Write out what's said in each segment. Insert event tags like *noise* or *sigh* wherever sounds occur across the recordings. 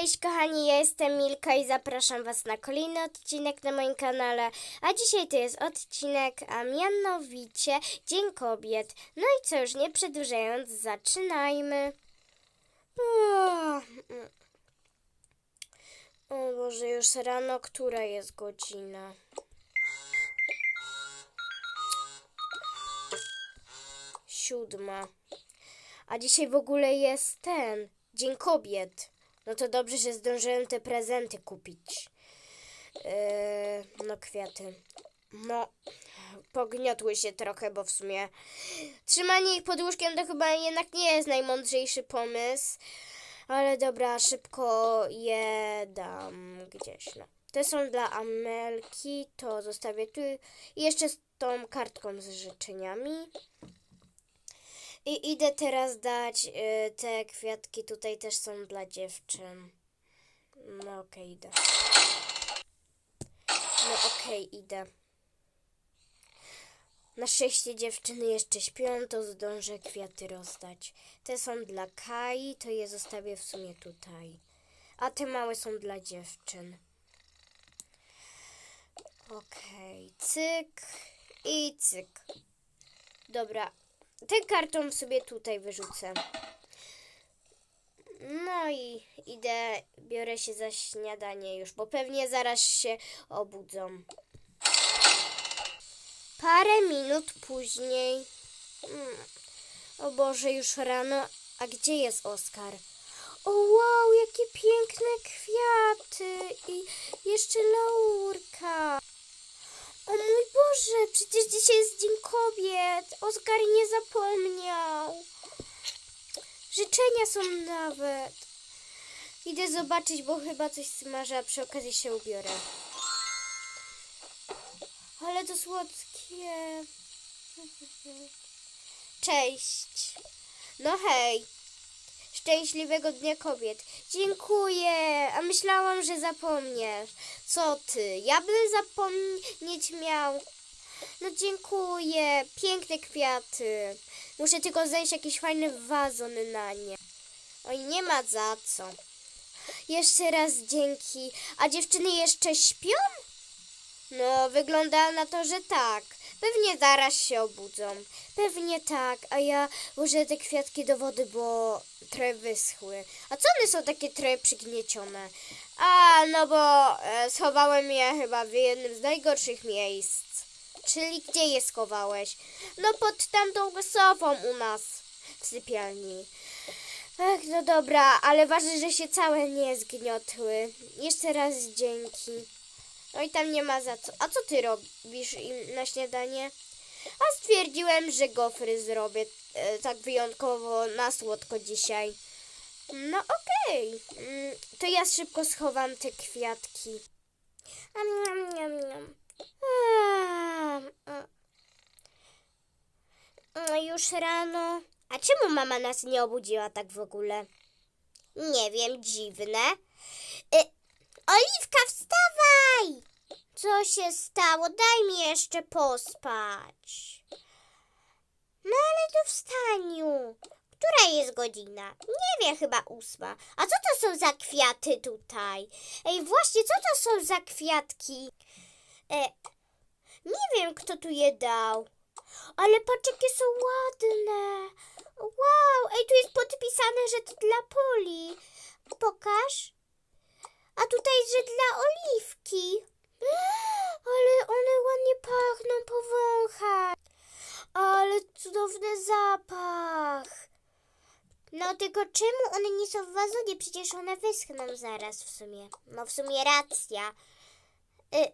Cześć kochani, ja jestem Milka i zapraszam Was na kolejny odcinek na moim kanale. A dzisiaj to jest odcinek, a mianowicie Dzień Kobiet. No i co już nie przedłużając, zaczynajmy. O, o Boże, już rano, która jest godzina? Siódma. A dzisiaj w ogóle jest ten, Dzień Kobiet. No to dobrze, że zdążyłem te prezenty kupić. Eee, no kwiaty. No, pogniotły się trochę, bo w sumie trzymanie ich pod łóżkiem to chyba jednak nie jest najmądrzejszy pomysł. Ale dobra, szybko je dam gdzieś. No. Te są dla Amelki, to zostawię tu. I jeszcze z tą kartką z życzeniami. I idę teraz dać y, te kwiatki, tutaj też są dla dziewczyn. No okej, idę. No okej, idę. Na szczęście dziewczyny jeszcze śpią, to zdążę kwiaty rozdać. Te są dla Kai, to je zostawię w sumie tutaj. A te małe są dla dziewczyn. Okej, cyk i cyk. Dobra, ten karton sobie tutaj wyrzucę. No i idę, biorę się za śniadanie już, bo pewnie zaraz się obudzą. Parę minut później. Mm. O Boże, już rano. A gdzie jest Oskar? O wow, jakie piękne kwiaty i jeszcze laurka. O mój Boże, przecież dzisiaj jest Dzień Kobiet. Oskar nie zapomniał. Życzenia są nawet. Idę zobaczyć, bo chyba coś smaża, a przy okazji się ubiorę. Ale to słodkie. *laughs* Cześć. No hej. Szczęśliwego Dnia Kobiet. Dziękuję. A myślałam, że zapomniesz. Co ty? Ja bym zapomnieć miał. No dziękuję. Piękne kwiaty. Muszę tylko znaleźć jakiś fajny wazon na nie. Oj, nie ma za co. Jeszcze raz dzięki. A dziewczyny jeszcze śpią? No, wygląda na to, że tak. Pewnie zaraz się obudzą. Pewnie tak, a ja włożę te kwiatki do wody, bo trochę wyschły. A co one są takie trochę przygniecione? A, no bo e, schowałem je chyba w jednym z najgorszych miejsc. Czyli gdzie je schowałeś? No pod tamtą sofą u nas w sypialni. Ach, no dobra, ale ważne, że się całe nie zgniotły. Jeszcze raz dzięki. No i tam nie ma za co. A co ty robisz im na śniadanie? A stwierdziłem, że gofry zrobię e, tak wyjątkowo na słodko dzisiaj. No okej. Mm, To ja szybko schowam te kwiatki. Am, niam, niam, niam. A, Już rano. A czemu mama nas nie obudziła tak w ogóle? Nie wiem, dziwne. Y, Oliwka, wstawaj! Co się stało? Daj mi jeszcze pospać. No ale to wstaniu. Która jest godzina? Nie wiem, chyba ósma. A co to są za kwiaty tutaj? Ej, właśnie, co to są za kwiatki? E, nie wiem, kto tu je dał. Ale patrz, jakie są ładne. Wow, ej, tu jest podpisane, że to dla Poli. Pokaż. A tutaj, że dla oliwki. *gasps* Ale one ładnie pachną, powąchaj. Ale cudowny zapach. No tylko czemu one nie są w wazonie? Przecież one wyschną zaraz w sumie. No w sumie racja. Y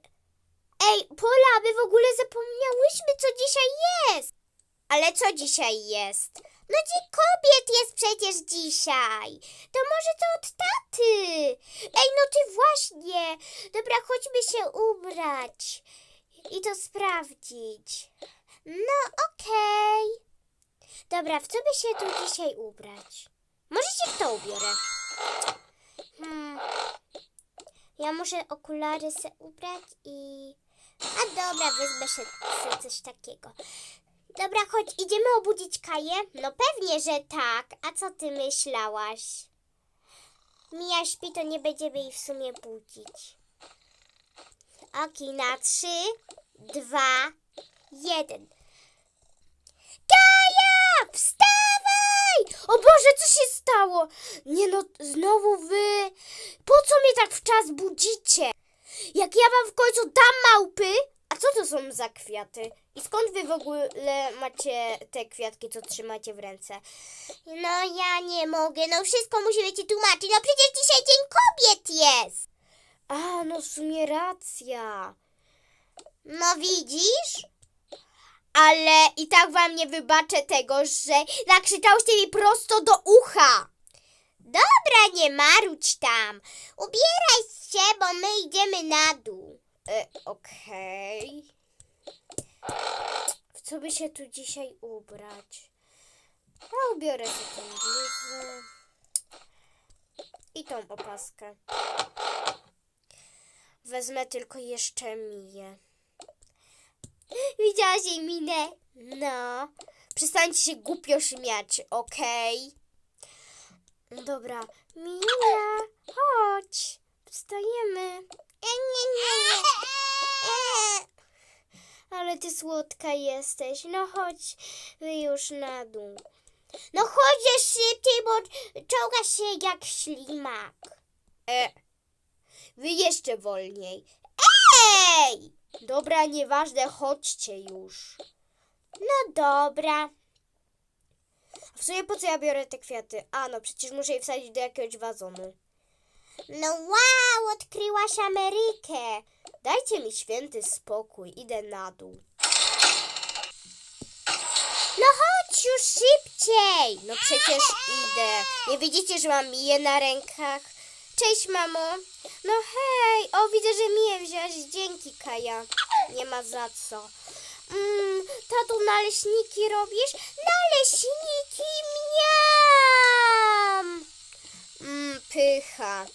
Ej, Pola, my w ogóle zapomniałyśmy, co dzisiaj jest. Ale co dzisiaj jest? No Dzień Kobiet przecież dzisiaj. To może to od taty. Ej, no ty właśnie. Dobra, chodźmy się ubrać i to sprawdzić. No okej. Dobra, w co by się tu dzisiaj ubrać? Może się w to ubiorę. Hmm. Ja muszę okulary se ubrać i... A dobra, wezmę się, coś takiego. Dobra, chodź, idziemy obudzić Kaję? No pewnie, że tak. A co ty myślałaś? Mija śpi, to nie będziemy jej w sumie budzić. Oki, na trzy, dwa, jeden. Kaja! Wstawaj! O Boże, co się stało? Nie no, znowu wy... Po co mnie tak w czas budzicie? Jak ja wam w końcu dam małpy? A co to są za kwiaty? I skąd wy w ogóle macie te kwiatki, co trzymacie w ręce? No ja nie mogę, no wszystko musimy ci tłumaczyć. No przecież dzisiaj Dzień Kobiet jest. A, no w sumie racja. No widzisz? Ale i tak wam nie wybaczę tego, że nakrzyczałyście mi prosto do ucha. Dobra, nie marudź tam. Ubieraj się, bo my idziemy na dół. E, Okej. W co by się tu dzisiaj ubrać? Ja ubiorę sobie tę bluzę i tą opaskę. Wezmę tylko jeszcze Miję. Widziałaś jej minę? No. Przestańcie się głupio śmiać, okej? Dobra. Mija, chodź. Wstajemy. *laughs* Ale ty słodka jesteś. No chodź wy już na dół. No chodź szybciej, bo czołgasz się jak ślimak. E, wy jeszcze wolniej. Ej! Dobra, nieważne, chodźcie już. No dobra. W sumie po co ja biorę te kwiaty? A no, przecież muszę je wsadzić do jakiegoś wazonu. No wow, odkryłaś Amerykę. Dajcie mi święty spokój, idę na dół. No chodź już szybciej. No przecież idę. Nie widzicie, że mam Miję na rękach? Cześć, mamo. No hej, o widzę, że Miję wziąłeś. Dzięki, Kaja. Nie ma za co. Mm, tato, naleśniki robisz? Naleśniki, miam! Mm, pycha.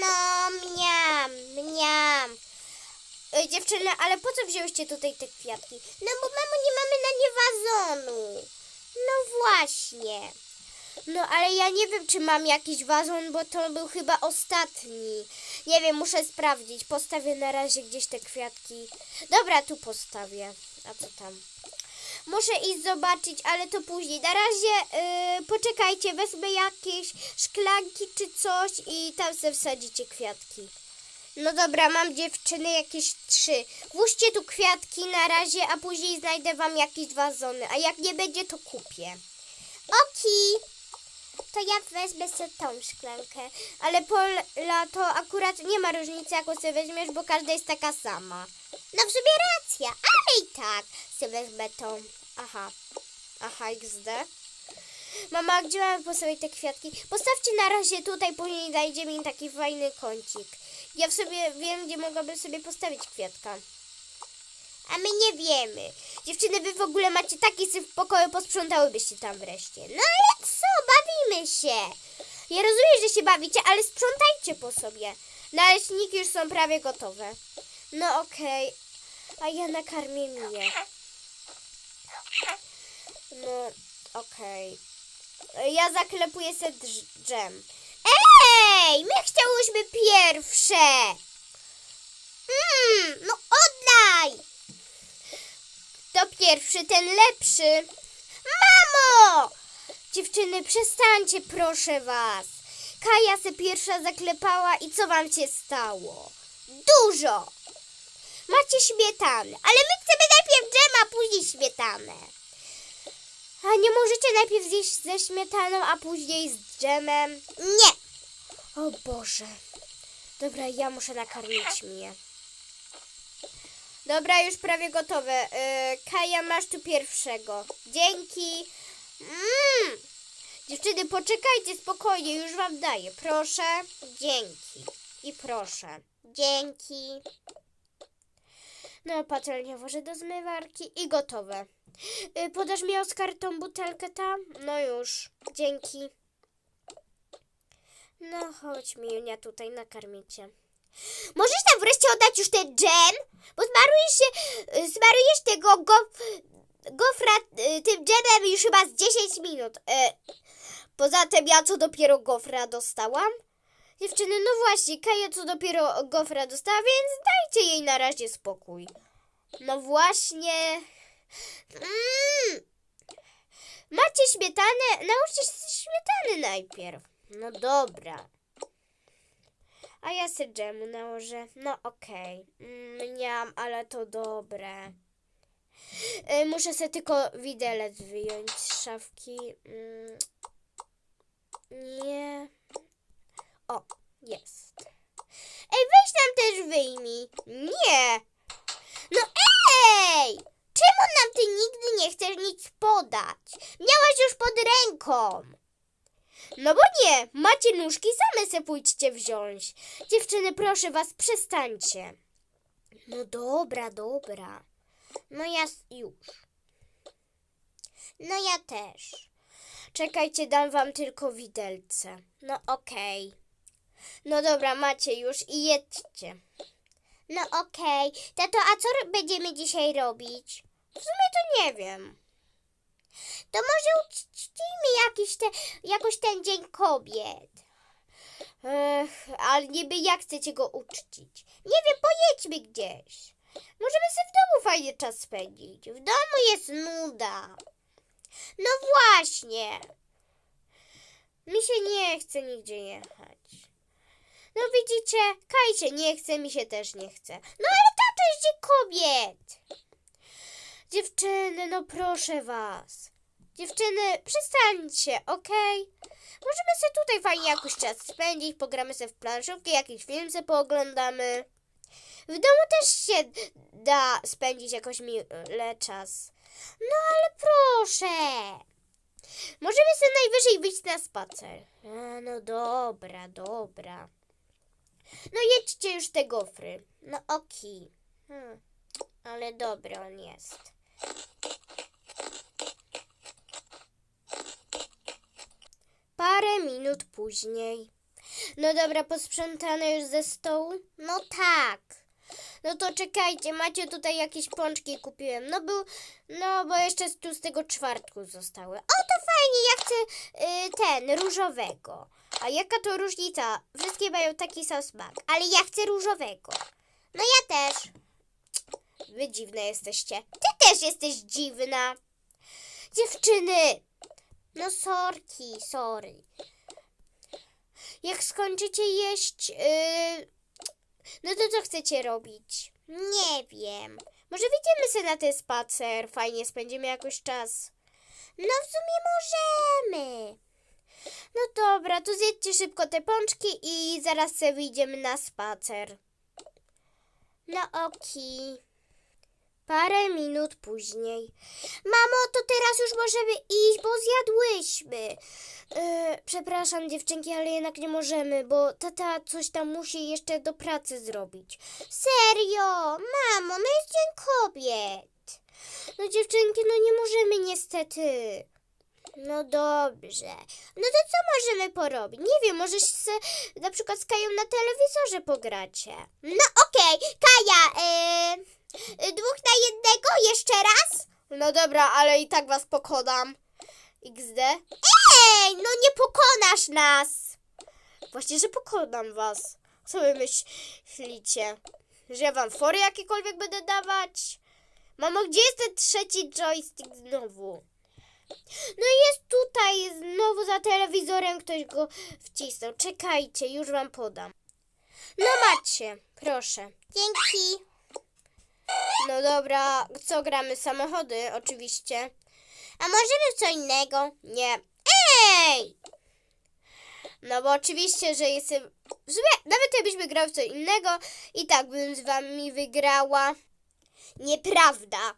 No, miam, miam. E, dziewczyny, ale po co wzięłyście tutaj te kwiatki? No bo mamo, nie mamy na nie wazonu. No właśnie. No ale ja nie wiem, czy mam jakiś wazon, bo to był chyba ostatni. Nie wiem, muszę sprawdzić. Postawię na razie gdzieś te kwiatki. Dobra, tu postawię. A co tam? Muszę iść zobaczyć, ale to później. Na razie yy, poczekajcie, wezmę jakieś szklanki czy coś i tam sobie wsadzicie kwiatki. No dobra, mam dziewczyny jakieś trzy. Włóżcie tu kwiatki na razie, a później znajdę wam jakieś wazony. A jak nie będzie, to kupię. Oki! To ja wezmę sobie tą szklankę. Ale Pola, to akurat nie ma różnicy, jaką sobie weźmiesz, bo każda jest taka sama. No w sobie racja, ale i tak sobie wezmę tą. Aha. Aha, XD. Mama, gdzie mamy postawić te kwiatki? Postawcie na razie tutaj, później znajdzie mi taki fajny kącik. Ja w sobie wiem, gdzie mogłabym sobie postawić kwiatka. A my nie wiemy. Dziewczyny, wy w ogóle macie taki syf w pokoju, posprzątałybyście tam wreszcie. No ale co, bawimy się. Ja rozumiem, że się bawicie, ale sprzątajcie po sobie. Naleśniki już są prawie gotowe. No okej. A ja nakarmię Miję. No, okej. Ja zaklepuję se dżem. Ej, my chciałyśmy pierwsze. Mm, no oddaj. To pierwszy, ten lepszy. Mamo! Dziewczyny, przestańcie, proszę was. Kaja se pierwsza zaklepała i co wam się stało? Dużo. Macie śmietanę, ale my chcemy najpierw dżem, a później śmietanę. A nie możecie najpierw zjeść ze śmietaną, a później z dżemem? Nie. O Boże. Dobra, ja muszę nakarmić mnie. Dobra, już prawie gotowe. Yy, Kaja, masz tu pierwszego. Dzięki. Mm. Dziewczyny, poczekajcie spokojnie, już wam daję. Proszę. Dzięki. I proszę. Dzięki. No, patelnia włożę do zmywarki i gotowe. Y, podasz mi Oskar tą butelkę tam? No już. Dzięki. No chodź Miunia, tutaj nakarmicie. Możesz tam wreszcie oddać już ten dżem? Bo zmarujesz się, y, zmarujesz tego go, gofra y, tym dżemem już chyba z 10 minut. Poza tym ja co dopiero gofra dostałam? Dziewczyny, no właśnie, Kaja co dopiero gofra dostała, więc dajcie jej na razie spokój. No właśnie. Mm. Macie śmietanę? Nauczcie się śmietany najpierw. No dobra. A ja se dżemu nałożę. No okej. Mm, nie mam, ale to dobre. Y, muszę sobie tylko widelec wyjąć z szafki. Mm, nie. O, jest. Ej, weź nam też wyjmij. Nie. No ej! Czemu nam ty nigdy nie chcesz nic podać? Miałaś już pod ręką. No bo nie, macie nóżki, same se pójdźcie wziąć. Dziewczyny, proszę was, przestańcie. No dobra, dobra. No ja już. No ja też. Czekajcie, dam wam tylko widelce. No okej. No dobra, macie już i jedźcie. No okej. Tato, a co będziemy dzisiaj robić? W sumie to nie wiem. To może uczcijmy jakiś te, jakoś ten Dzień Kobiet. Ech, ale niby jak chcecie go uczcić? Nie wiem, pojedźmy gdzieś. Możemy sobie w domu fajnie czas spędzić. W domu jest nuda. No właśnie. Mi się nie chce nigdzie jechać. No widzicie, Kaj się nie chce, mi się też nie chce. No ale tato jest kobiet. Dziewczyny, no proszę was. Dziewczyny, przestańcie, okej? Możemy sobie tutaj fajnie jakiś czas spędzić, pogramy sobie w planszówkę, jakiś film sobie pooglądamy. W domu też się da spędzić jakoś mile czas. No ale proszę. Możemy sobie najwyżej wyjść na spacer. A, no dobra, dobra. No jedźcie już te gofry. No oki. Hmm. Ale dobry on jest. Parę minut później. No dobra, posprzątane już ze stołu? No tak. No to czekajcie, macie tutaj jakieś pączki kupiłem. No był, no bo jeszcze tu z tego czwartku zostały. O, to fajnie, ja chcę y, ten, różowego. A jaka to różnica? Wszystkie mają taki sam smak, ale ja chcę różowego. No ja też. Wy dziwne jesteście. Ty też jesteś dziwna. Dziewczyny. No sorki, sorry. Jak skończycie jeść, yy, no to co chcecie robić? Nie wiem. Może wyjdziemy sobie na ten spacer, fajnie spędzimy jakoś czas. No w sumie możemy. No dobra, to zjedźcie szybko te pączki i zaraz sobie wyjdziemy na spacer. No oki. Parę minut później. Mamo, to teraz już możemy iść, bo zjadłyśmy. E, przepraszam dziewczynki, ale jednak nie możemy, bo tata coś tam musi jeszcze do pracy zrobić. Serio? Mamo, no jest Dzień Kobiet. No dziewczynki, no nie możemy niestety. No dobrze. No to co możemy porobić? Nie wiem, może se na przykład z Kają na telewizorze pogracie. No okej, Kaja, e, e, dwóch na jednego, jeszcze raz? No dobra, ale i tak was pokonam. XD? Ej, no nie pokonasz nas! Właśnie, że pokonam was. Co wy myślicie? Że ja wam fory jakiekolwiek będę dawać? Mamo, gdzie jest ten trzeci joystick znowu? No jest tutaj, znowu za telewizorem ktoś go wcisnął. Czekajcie, już wam podam. No macie, proszę. Dzięki. No dobra, co gramy? Samochody, oczywiście. A możemy co innego? Nie. Ej! No bo oczywiście, że jestem... W sumie, nawet jakbyśmy grał w co innego, i tak bym z wami wygrała. Nieprawda.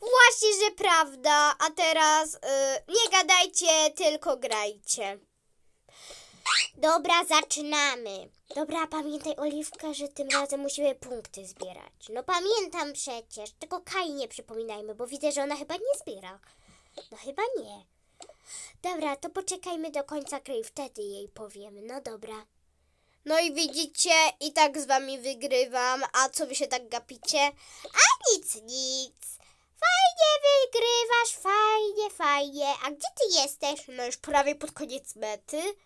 Właśnie, że prawda. A teraz y, nie gadajcie, tylko grajcie. Dobra, zaczynamy. Dobra, pamiętaj, Oliwka, że tym razem musimy punkty zbierać. No pamiętam przecież. Tylko Kai nie przypominajmy, bo widzę, że ona chyba nie zbiera. No chyba nie. Dobra, to poczekajmy do końca gry wtedy jej powiemy. No dobra. No i widzicie, i tak z wami wygrywam. A co wy się tak gapicie? A nic, nic. Fajnie wygrywasz, fajnie, fajnie. A gdzie ty jesteś? No już prawie pod koniec mety.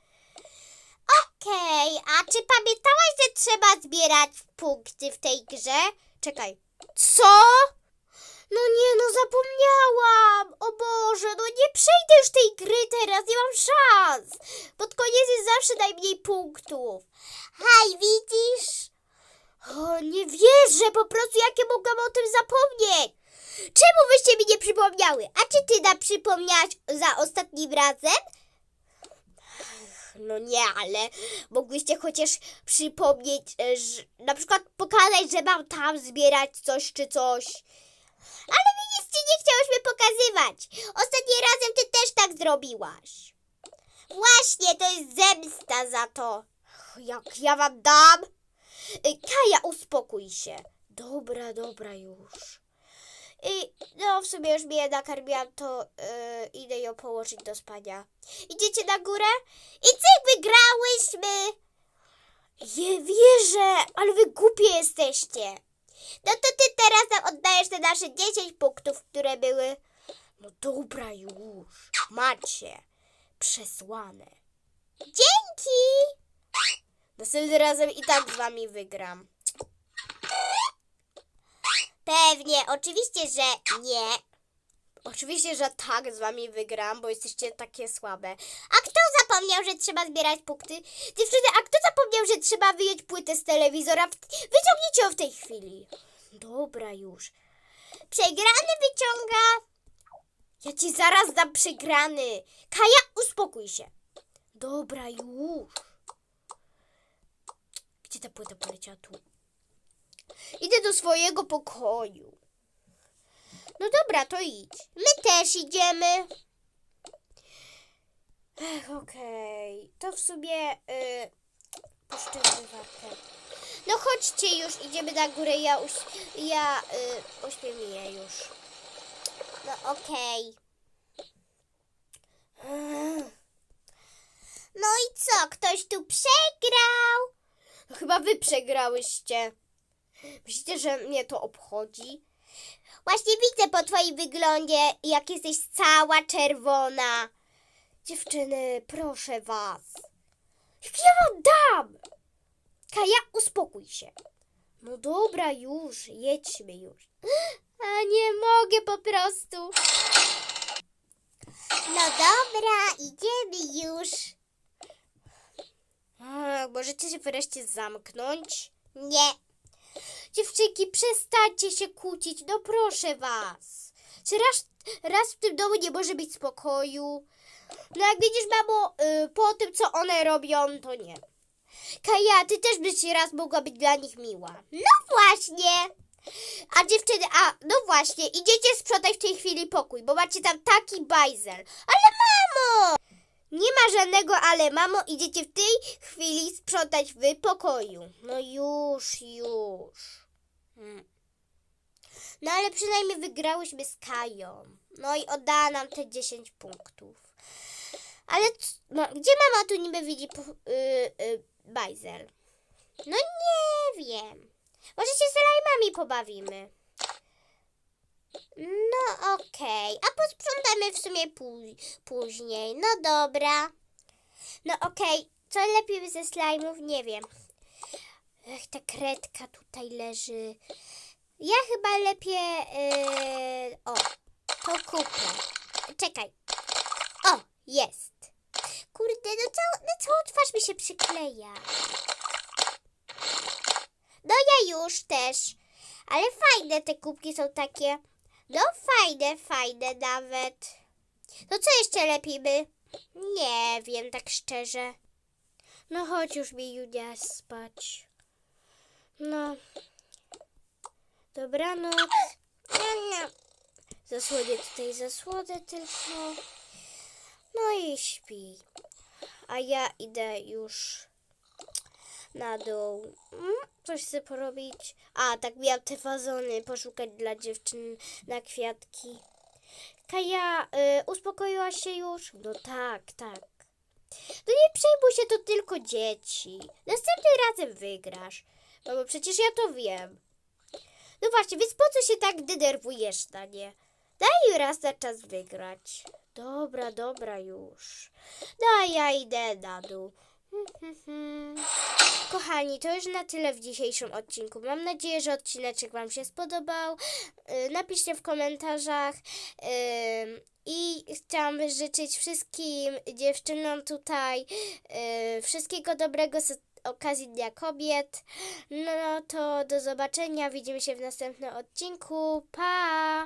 Okej, a czy pamiętałaś, że trzeba zbierać punkty w tej grze? Czekaj. Co? No nie, no zapomniałam. O Boże, no nie przejdę już tej gry teraz, nie mam szans. Pod koniec jest zawsze najmniej punktów. Haj, widzisz? O, nie wierzę, po prostu jak ja mogłam o tym zapomnieć. Czemu byście mi nie przypomniały? A czy ty nam przypomniałaś za ostatnim razem? No nie, ale mogłyście chociaż przypomnieć, e, że, na przykład pokazać, że mam tam zbierać coś czy coś. Ale my nic ci nie chciałyśmy pokazywać. Ostatnim razem ty też tak zrobiłaś. Właśnie, to jest zemsta za to. Jak ja wam dam? Y, Kaja, uspokój się. Dobra, dobra już. I no, w sumie już mnie nakarmiłam, to yy, idę ją położyć do spania. Idziecie na górę? I cyk, wygrałyśmy! Nie wierzę, ale wy głupie jesteście. No to ty teraz nam oddajesz te nasze 10 punktów, które były. No dobra już, macie. Przesłane. Dzięki! Następnym razem i tak z wami wygram. Pewnie, oczywiście, że nie. Oczywiście, że tak z wami wygram, bo jesteście takie słabe. A kto zapomniał, że trzeba zbierać punkty? Dziewczyny, a kto zapomniał, że trzeba wyjąć płytę z telewizora? Wyciągnijcie ją w tej chwili. Dobra już. Przegrany wyciąga. Ja ci zaraz dam przegrany. Kaja, uspokój się. Dobra już. Gdzie ta płyta poleciała? Tu. Idę do swojego pokoju. No dobra, to idź. My też idziemy. Ech, okej. To w sumie yy, puszczę. No chodźcie już, idziemy na górę. Ja, uś, ja yy, ośpiewuję już. No okej. Ech. No i co? Ktoś tu przegrał? Chyba wy przegrałyście. Myślicie, że mnie to obchodzi? Właśnie widzę po twoim wyglądzie, jak jesteś cała czerwona. Dziewczyny, proszę was. Ja dam! Kaja, uspokój się. No dobra, już, jedźmy już. A nie mogę po prostu. No dobra, idziemy już. A, możecie się wreszcie zamknąć? Nie. Dziewczynki, przestańcie się kłócić, no proszę was. Czy raz, raz w tym domu nie może być spokoju? No jak widzisz, mamo, y, po tym, co one robią, to nie. Kaja, ty też byś raz mogła być dla nich miła. No właśnie. A dziewczyny, a no właśnie, idziecie sprzątać w tej chwili pokój, bo macie tam taki bajzel. Ale mamo! Nie ma żadnego ale, mamo, idziecie w tej chwili sprzątać w pokoju. No już, już. No ale przynajmniej wygrałyśmy z Kają. No i oddała nam te 10 punktów. Ale ma, gdzie mama tu niby widzi pu- y, y, bajzel? No nie wiem. Może się z slajmami pobawimy. No okej, a posprzątamy w sumie pó- później. No dobra. No okej, co lepiej ze slajmów? Nie wiem. Ech, ta kredka tutaj leży. Ja chyba lepiej... Yy, o, to kupię. Czekaj. O, jest. Kurde, no, cał, no całą twarz mi się przykleja. No ja już też. Ale fajne te kubki są takie. No fajne, fajne nawet. No co jeszcze lepiej by? Nie wiem, tak szczerze. No chodź już mi Julia spać. No. Dobranoc. Zasłonię tutaj zasłodę tylko. No i śpi. A ja idę już na dół. Mm, Coś chcę porobić. A, tak miałam te wazony poszukać dla dziewczyn na kwiatki. Kaja, y, uspokoiłaś się już? No tak, tak. No nie przejmuj się, to tylko dzieci. Następnym razem wygrasz. No bo przecież ja to wiem. No właśnie, więc po co się tak denerwujesz na nie? Daj raz na czas wygrać. Dobra, dobra już. No a ja idę na dół. Kochani, to już na tyle w dzisiejszym odcinku. Mam nadzieję, że odcineczek Wam się spodobał. Yy, Napiszcie w komentarzach. I chciałam życzyć wszystkim dziewczynom tutaj yy, wszystkiego dobrego okazji Dnia Kobiet. No to do zobaczenia. Widzimy się w następnym odcinku. Pa!